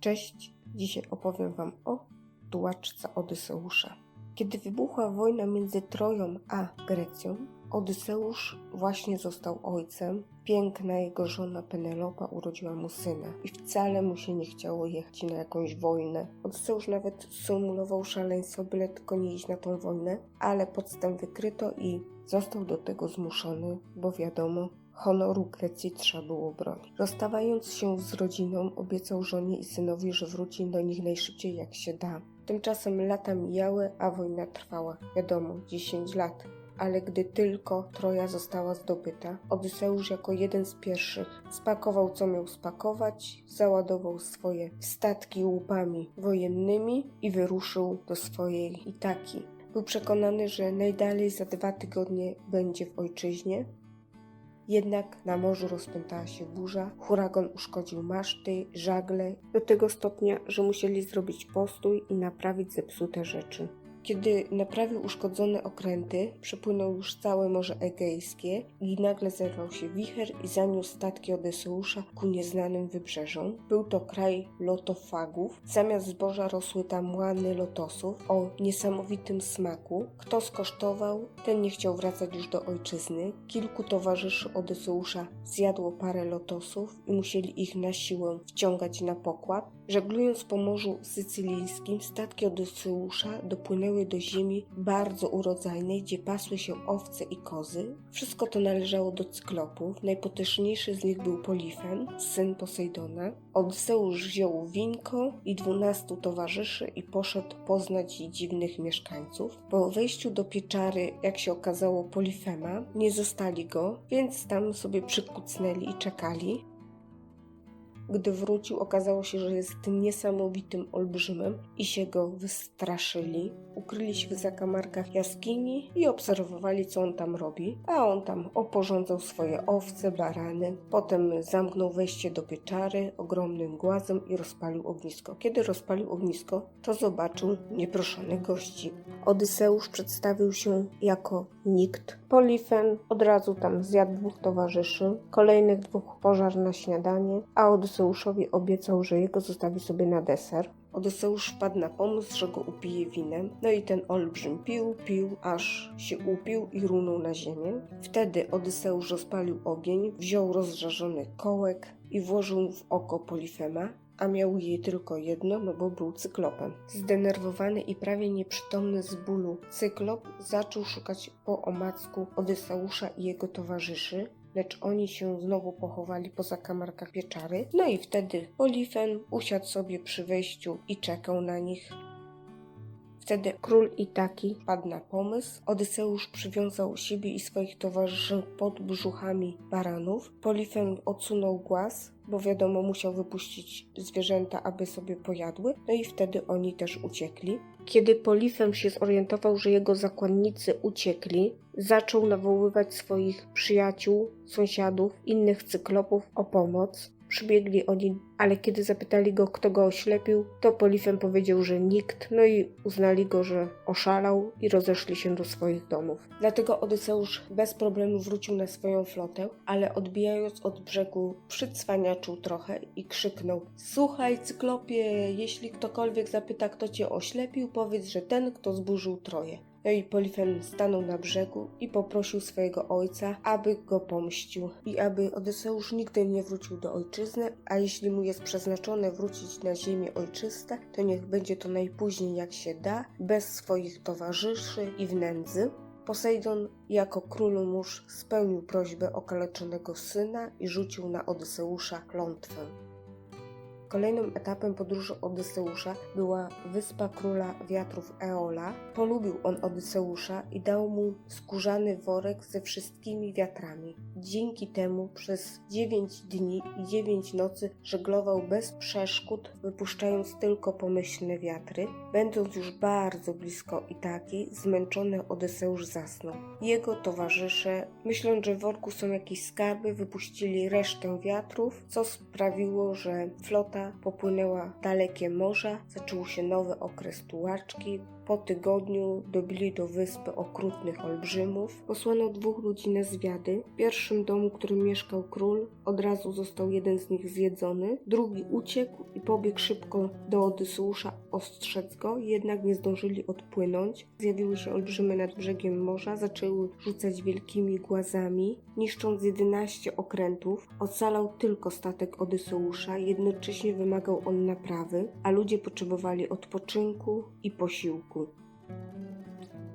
Cześć, dzisiaj opowiem Wam o tułaczce Odyseusza. Kiedy wybuchła wojna między Troją a Grecją, Odyseusz właśnie został ojcem. Piękna jego żona Penelopa urodziła mu syna i wcale mu się nie chciało jechać na jakąś wojnę. Odyseusz nawet symulował szaleństwo, byle tylko nie iść na tą wojnę, ale podstęp wykryto i został do tego zmuszony, bo wiadomo, Honoru Grecji trzeba było bronić. Rozstawając się z rodziną, obiecał żonie i synowi, że wróci do nich najszybciej jak się da. Tymczasem lata mijały, a wojna trwała. Wiadomo, 10 lat. Ale gdy tylko Troja została zdobyta, Odyseusz jako jeden z pierwszych spakował co miał spakować, załadował swoje statki łupami wojennymi i wyruszył do swojej Itaki. Był przekonany, że najdalej za dwa tygodnie będzie w ojczyźnie, jednak na morzu rozpętała się burza, huragan uszkodził maszty, żagle, do tego stopnia, że musieli zrobić postój i naprawić zepsute rzeczy. Kiedy naprawił uszkodzone okręty, przepłynął już całe Morze Egejskie i nagle zerwał się wicher i zaniósł statki Odyseusza ku nieznanym wybrzeżom. Był to kraj lotofagów. Zamiast zboża rosły tam łany lotosów o niesamowitym smaku. Kto skosztował, ten nie chciał wracać już do ojczyzny. Kilku towarzyszy Odyseusza zjadło parę lotosów i musieli ich na siłę wciągać na pokład. Żeglując po Morzu Sycylijskim, statki Odyseusza dopłynęły do ziemi bardzo urodzajnej, gdzie pasły się owce i kozy. Wszystko to należało do cyklopów. Najpotężniejszy z nich był Polifen, syn Posejdona. Odyseusz wziął winko i dwunastu towarzyszy i poszedł poznać dziwnych mieszkańców. Po wejściu do pieczary, jak się okazało, Polifema, nie zostali go, więc tam sobie przykucnęli i czekali. Gdy wrócił, okazało się, że jest niesamowitym olbrzymem i się go wystraszyli. Ukryli się w zakamarkach jaskini i obserwowali, co on tam robi. A on tam oporządzał swoje owce, barany. Potem zamknął wejście do pieczary ogromnym głazem i rozpalił ognisko. Kiedy rozpalił ognisko, to zobaczył nieproszonych gości. Odyseusz przedstawił się jako nikt. Polifen od razu tam zjadł dwóch towarzyszy, kolejnych dwóch pożar na śniadanie, a Odyseuszowi obiecał, że jego zostawi sobie na deser. Odyseusz wpadł na pomysł, że go upije winem, no i ten olbrzym pił, pił, aż się upił i runął na ziemię. Wtedy Odyseusz rozpalił ogień, wziął rozżarzony kołek i włożył w oko Polifema, a miał jej tylko jedno, no bo był cyklopem. Zdenerwowany i prawie nieprzytomny z bólu, cyklop zaczął szukać po omacku Odyseusza i jego towarzyszy, lecz oni się znowu pochowali poza kamarkach pieczary. No i wtedy Polifen usiadł sobie przy wejściu i czekał na nich. Wtedy król Itaki padł na pomysł. Odyseusz przywiązał siebie i swoich towarzyszy pod brzuchami baranów. Polifen odsunął głaz, bo wiadomo, musiał wypuścić zwierzęta, aby sobie pojadły. No i wtedy oni też uciekli. Kiedy Polifem się zorientował, że jego zakładnicy uciekli, zaczął nawoływać swoich przyjaciół, sąsiadów, innych cyklopów o pomoc. Przybiegli oni, ale kiedy zapytali go, kto go oślepił, to Polifem powiedział, że nikt, no i uznali go, że oszalał i rozeszli się do swoich domów. Dlatego Odyseusz bez problemu wrócił na swoją flotę, ale odbijając od brzegu przycwaniaczył trochę i krzyknął Słuchaj, cyklopie, jeśli ktokolwiek zapyta, kto cię oślepił, powiedz, że ten, kto zburzył Troję. No i Polifen stanął na brzegu i poprosił swojego ojca, aby go pomścił i aby Odyseusz nigdy nie wrócił do ojczyzny, a jeśli mu jest przeznaczone wrócić na ziemię ojczyste, to niech będzie to najpóźniej jak się da, bez swoich towarzyszy i w nędzy. Posejdon jako król mórz spełnił prośbę okaleczonego syna i rzucił na Odyseusza klątwę. Kolejnym etapem podróży Odyseusza była wyspa króla wiatrów Eola. Polubił on Odyseusza i dał mu skórzany worek ze wszystkimi wiatrami. Dzięki temu przez 9 dni i 9 nocy żeglował bez przeszkód, wypuszczając tylko pomyślne wiatry. Będąc już bardzo blisko Itaki, zmęczony Odyseusz zasnął. Jego towarzysze, myśląc, że w worku są jakieś skarby, wypuścili resztę wiatrów, co sprawiło, że flota popłynęła dalekie morza, zaczął się nowy okres tułaczki. Po tygodniu dobili do wyspy okrutnych olbrzymów. Posłano dwóch ludzi na zwiady. Pierwszy pierwszym domu, w którym mieszkał król, od razu został jeden z nich zjedzony, drugi uciekł i pobiegł szybko do Odyseusza ostrzec go, jednak nie zdążyli odpłynąć. Zjawiły się olbrzymy nad brzegiem morza, zaczęły rzucać wielkimi głazami, niszcząc 11 okrętów. Ocalał tylko statek Odyseusza, jednocześnie wymagał on naprawy, a ludzie potrzebowali odpoczynku i posiłku.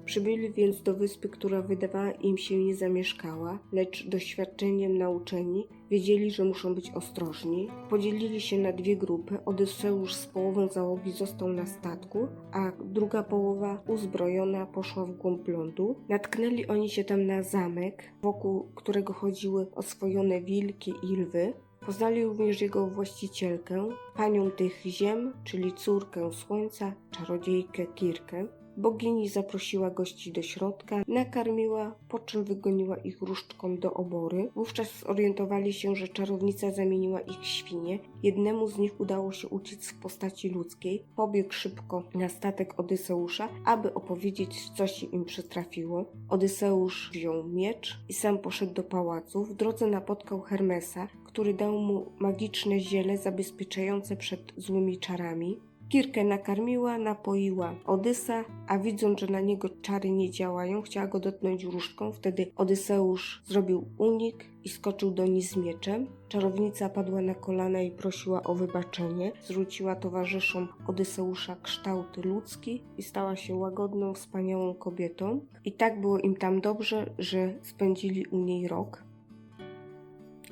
Przybyli więc do wyspy, która wydawała im się niezamieszkała, lecz doświadczeniem nauczeni wiedzieli, że muszą być ostrożni. Podzielili się na dwie grupy. Odyseusz z połową załogi został na statku, a druga połowa uzbrojona poszła w głąb lądu. Natknęli oni się tam na zamek, wokół którego chodziły oswojone wilki i lwy. Poznali również jego właścicielkę, panią tych ziem, czyli córkę słońca, czarodziejkę Kirkę. Bogini zaprosiła gości do środka, nakarmiła, po czym wygoniła ich różdżką do obory. Wówczas zorientowali się, że czarownica zamieniła ich w świnie. Jednemu z nich udało się uciec w postaci ludzkiej. Pobiegł szybko na statek Odyseusza, aby opowiedzieć, co się im przytrafiło. Odyseusz wziął miecz i sam poszedł do pałacu. W drodze napotkał Hermesa, który dał mu magiczne ziele zabezpieczające przed złymi czarami. Kirkę nakarmiła, napoiła Odysa, a widząc, że na niego czary nie działają, chciała go dotknąć różdżką. Wtedy Odyseusz zrobił unik i skoczył do niej z mieczem. Czarownica padła na kolana i prosiła o wybaczenie. Zwróciła towarzyszom Odyseusza kształt ludzki i stała się łagodną, wspaniałą kobietą. I tak było im tam dobrze, że spędzili u niej rok.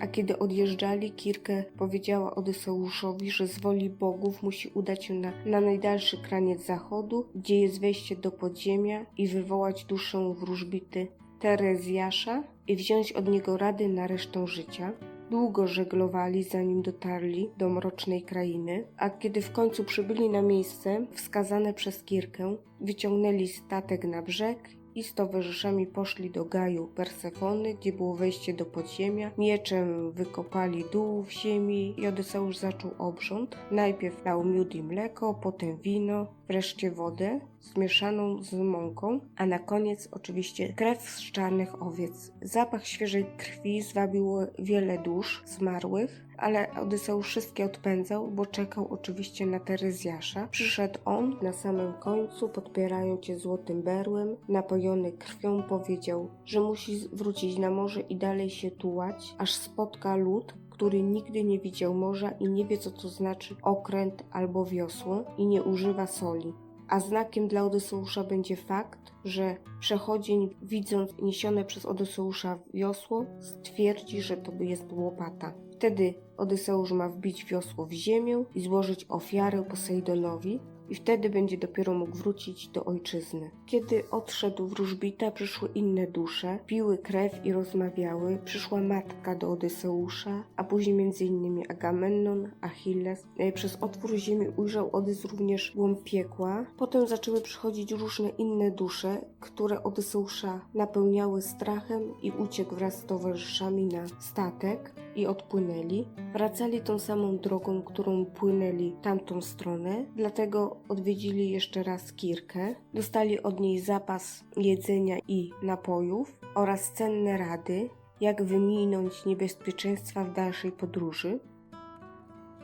A kiedy odjeżdżali, Kirkę powiedziała Odyseuszowi, że z woli bogów musi udać się na, na najdalszy kraniec zachodu, gdzie jest wejście do podziemia i wywołać duszę wróżbity Terezjasza i wziąć od niego rady na resztę życia. Długo żeglowali, zanim dotarli do mrocznej krainy, a kiedy w końcu przybyli na miejsce wskazane przez Kirkę, wyciągnęli statek na brzeg i z towarzyszami poszli do Gaju Persefony, gdzie było wejście do podziemia. Mieczem wykopali dół w ziemi i Odyseusz zaczął obrząd. Najpierw dał miód i mleko, potem wino, wreszcie wodę zmieszaną z mąką, a na koniec oczywiście krew z czarnych owiec. Zapach świeżej krwi zwabił wiele dusz zmarłych, ale Odyseusz wszystkie odpędzał, bo czekał oczywiście na Teryzjasza. Przyszedł on na samym końcu, podpierając cię złotym berłem, napojony krwią, powiedział, że musi wrócić na morze i dalej się tułać, aż spotka lud, który nigdy nie widział morza i nie wie, co to znaczy okręt albo wiosło i nie używa soli. A znakiem dla Odyseusza będzie fakt, że przechodzień, widząc niesione przez Odyseusza wiosło, stwierdzi, że to jest łopata. Wtedy Odyseusz ma wbić wiosło w ziemię i złożyć ofiarę Posejdonowi, i wtedy będzie dopiero mógł wrócić do ojczyzny. Kiedy odszedł wróżbita, przyszły inne dusze, piły krew i rozmawiały. Przyszła matka do Odyseusza, a później między innymi Agamemnon, Achilles. E, Przez otwór ziemi ujrzał Odys również głąb piekła. Potem zaczęły przychodzić różne inne dusze, które Odyseusza napełniały strachem i uciekł wraz z towarzyszami na statek i odpłynęli. Wracali tą samą drogą, którą płynęli tamtą stronę, dlatego odwiedzili jeszcze raz Kirkę. Dostali od niej zapas jedzenia i napojów oraz cenne rady, jak wyminąć niebezpieczeństwa w dalszej podróży.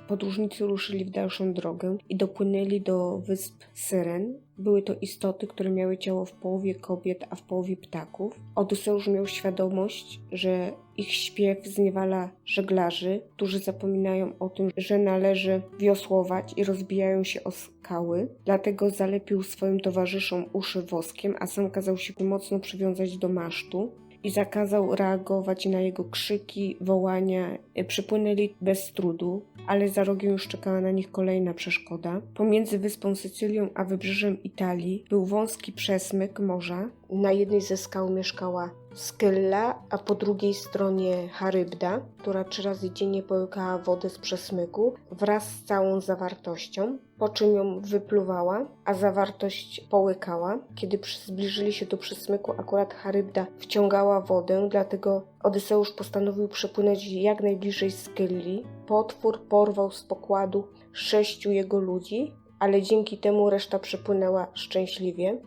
Podróżnicy ruszyli w dalszą drogę i dopłynęli do wysp Syren. Były to istoty, które miały ciało w połowie kobiet, a w połowie ptaków. Odyseusz miał świadomość, że ich śpiew zniewala żeglarzy, którzy zapominają o tym, że należy wiosłować i rozbijają się o skały. Dlatego zalepił swoim towarzyszom uszy woskiem, a sam kazał się mocno przywiązać do masztu i zakazał reagować na jego krzyki, wołania. Przypłynęli bez trudu, ale za rogiem już czekała na nich kolejna przeszkoda. Pomiędzy wyspą Sycylią a wybrzeżem Italii był wąski przesmyk morza. Na jednej ze skał mieszkała Skylla, a po drugiej stronie Charybda, która trzy razy dziennie połykała wodę z przesmyku wraz z całą zawartością, po czym ją wypluwała, a zawartość połykała. Kiedy zbliżyli się do przesmyku, akurat Charybda wciągała wodę, dlatego Odyseusz postanowił przepłynąć jak najbliżej Skylli. Potwór porwał z pokładu sześciu jego ludzi, ale dzięki temu reszta przepłynęła szczęśliwie.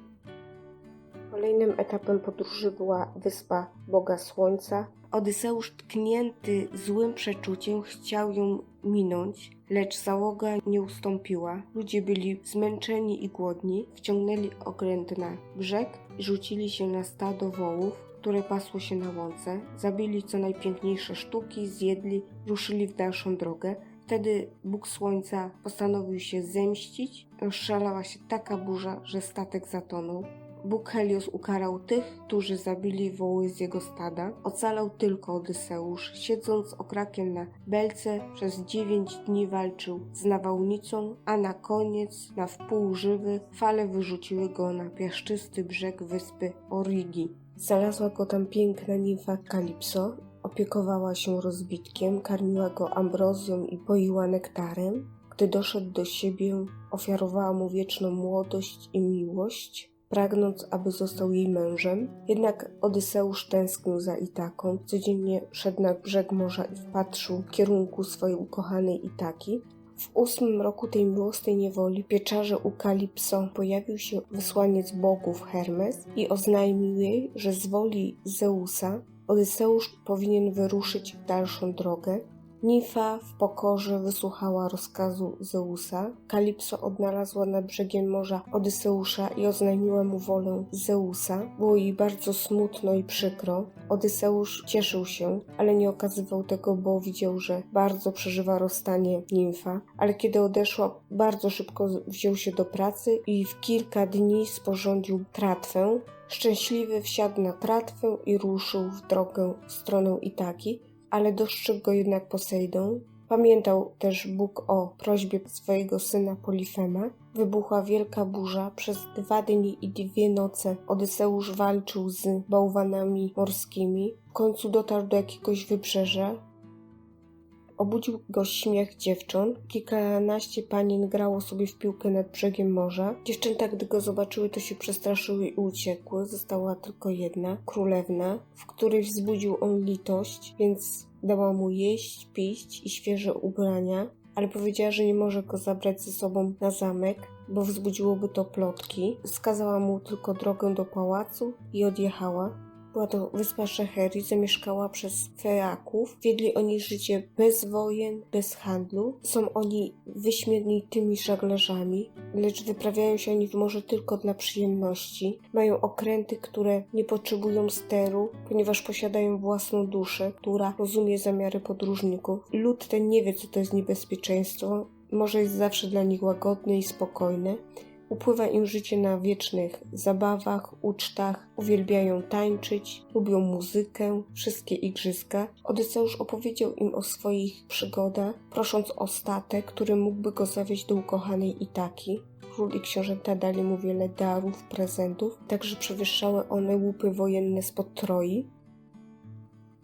Kolejnym etapem podróży była wyspa Boga Słońca, Odyseusz, tknięty złym przeczuciem, chciał ją minąć, lecz załoga nie ustąpiła. Ludzie byli zmęczeni i głodni, wciągnęli okręt na brzeg i rzucili się na stado wołów, które pasło się na łące. Zabili co najpiękniejsze sztuki, zjedli, ruszyli w dalszą drogę. Wtedy Bóg Słońca postanowił się zemścić. Rozszalała się taka burza, że statek zatonął. Bóg Helios ukarał tych, którzy zabili woły z jego stada. Ocalał tylko Odyseusz. Siedząc okrakiem na belce, przez dziewięć dni walczył z nawałnicą, a na koniec, na wpół żywy, fale wyrzuciły go na piaszczysty brzeg wyspy Origi. Znalazła go tam piękna nimfa Kalipso, opiekowała się rozbitkiem, karmiła go ambrozją i poiła nektarem. Gdy doszedł do siebie, ofiarowała mu wieczną młodość i miłość, pragnąc, aby został jej mężem. Jednak Odyseusz tęsknił za Itaką, codziennie szedł na brzeg morza i wpatrzył w kierunku swojej ukochanej Itaki. W ósmym roku tej miłosnej niewoli, pieczarze u Kalipso, pojawił się wysłaniec bogów Hermes i oznajmił jej, że z woli Zeusa Odyseusz powinien wyruszyć w dalszą drogę. Nimfa w pokorze wysłuchała rozkazu Zeusa. Kalipso odnalazła nad brzegiem morza Odyseusza i oznajmiła mu wolę Zeusa. Było jej bardzo smutno i przykro. Odyseusz cieszył się, ale nie okazywał tego, bo widział, że bardzo przeżywa rozstanie nimfa. Ale kiedy odeszła, bardzo szybko wziął się do pracy i w kilka dni sporządził tratwę. Szczęśliwy wsiadł na tratwę i ruszył w drogę w stronę Itaki ale dostrzegł go jednak Posejdon. Pamiętał też Bóg o prośbie swojego syna Polifema. Wybuchła wielka burza. Przez dwa dni i dwie noce Odyseusz walczył z bałwanami morskimi. W końcu dotarł do jakiegoś wybrzeża. Obudził go śmiech dziewcząt. Kilkanaście panien grało sobie w piłkę nad brzegiem morza. Dziewczęta, gdy go zobaczyły, to się przestraszyły i uciekły. Została tylko jedna, królewna, w której wzbudził on litość, więc dała mu jeść, pić i świeże ubrania, ale powiedziała, że nie może go zabrać ze sobą na zamek, bo wzbudziłoby to plotki. Wskazała mu tylko drogę do pałacu i odjechała. Była to wyspa Szecheri, zamieszkała przez Feaków. Wiedli oni życie bez wojen, bez handlu. Są oni wyśmienitymi żaglarzami, lecz wyprawiają się oni w morze tylko dla przyjemności. Mają okręty, które nie potrzebują steru, ponieważ posiadają własną duszę, która rozumie zamiary podróżników. Lud ten nie wie, co to jest niebezpieczeństwo. Morze jest zawsze dla nich łagodne i spokojne. Upływa im życie na wiecznych zabawach, ucztach, uwielbiają tańczyć, lubią muzykę, wszystkie igrzyska. Odyseusz opowiedział im o swoich przygodach, prosząc o statek, który mógłby go zawieźć do ukochanej Itaki. Król i książęta dali mu wiele darów, prezentów, także przewyższały one łupy wojenne spod Troi.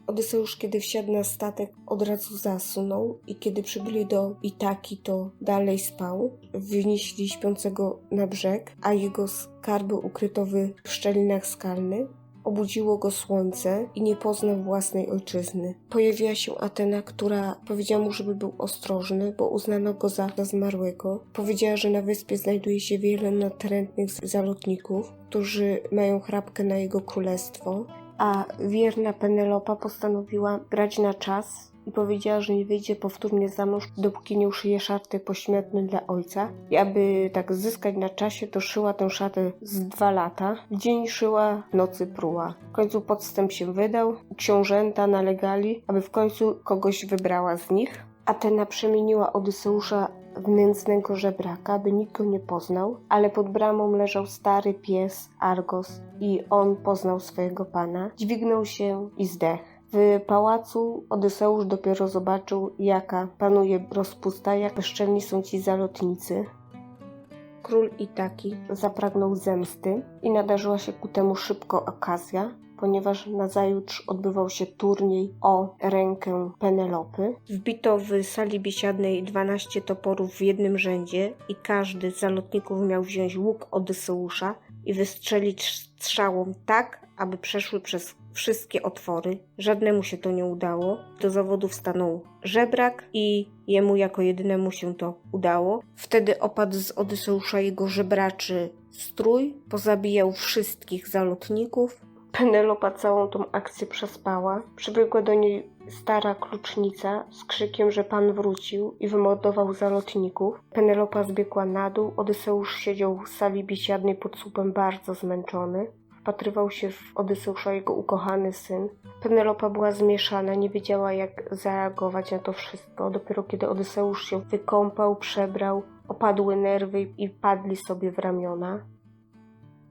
Odyseusz, kiedy wsiadł na statek, od razu zasunął i kiedy przybyli do Itaki, to dalej spał. Wynieśli śpiącego na brzeg, a jego skarby ukryto w szczelinach skalnych. Obudziło go słońce i nie poznał własnej ojczyzny. Pojawiła się Atena, która powiedziała mu, żeby był ostrożny, bo uznano go za, zmarłego. Powiedziała, że na wyspie znajduje się wiele natrętnych zalotników, którzy mają chrapkę na jego królestwo a wierna Penelopa postanowiła grać na czas i powiedziała, że nie wyjdzie powtórnie za mąż, dopóki nie uszyje szarty pośmiertnej dla ojca. I aby tak zyskać na czasie, to szyła tę szatę z dwa lata. W dzień szyła, w nocy pruła. W końcu podstęp się wydał. Książęta nalegali, aby w końcu kogoś wybrała z nich. Atena przemieniła Odyseusza w nędznego żebraka, by nikt go nie poznał, ale pod bramą leżał stary pies Argos i on poznał swojego pana. Dźwignął się i zdechł. W pałacu Odyseusz dopiero zobaczył, jaka panuje rozpusta, jak bezczelni są ci zalotnicy. Król Itaki zapragnął zemsty i nadarzyła się ku temu szybko okazja, ponieważ nazajutrz odbywał się turniej o rękę Penelopy. Wbito w sali biesiadnej 12 toporów w jednym rzędzie i każdy z zalotników miał wziąć łuk Odyseusza i wystrzelić strzałą tak, aby przeszły przez wszystkie otwory. Żadnemu się to nie udało. Do zawodów stanął żebrak i jemu jako jedynemu się to udało. Wtedy opadł z Odyseusza jego żebraczy strój, pozabijał wszystkich zalotników, Penelopa całą tą akcję przespała. Przybiegła do niej stara klucznica z krzykiem, że pan wrócił i wymordował zalotników. Penelopa zbiegła na dół. Odyseusz siedział w sali biesiadnej pod słupem bardzo zmęczony. Wpatrywał się w Odyseusza jego ukochany syn. Penelopa była zmieszana, nie wiedziała jak zareagować na to wszystko. Dopiero kiedy Odyseusz się wykąpał, przebrał, opadły nerwy i padli sobie w ramiona.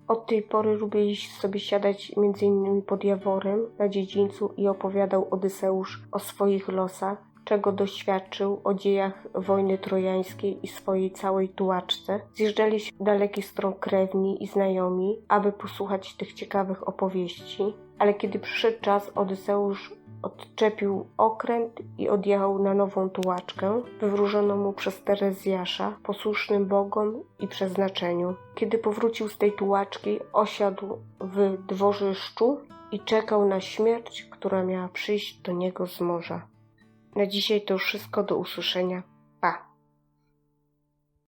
Od tej pory lubię sobie siadać między innymi pod Jaworem na dziedzińcu i opowiadał Odyseusz o swoich losach, czego doświadczył, o dziejach wojny trojańskiej i swojej całej tułaczce. Zjeżdżali się dalekich stron krewni i znajomi, aby posłuchać tych ciekawych opowieści. Ale kiedy przyszedł czas, Odyseusz odczepił okręt i odjechał na nową tułaczkę, wywróżoną mu przez Terezjasza, posłusznym bogom i przeznaczeniu. Kiedy powrócił z tej tułaczki, osiadł w dworzyszczu i czekał na śmierć, która miała przyjść do niego z morza. Na dzisiaj to już wszystko, do usłyszenia.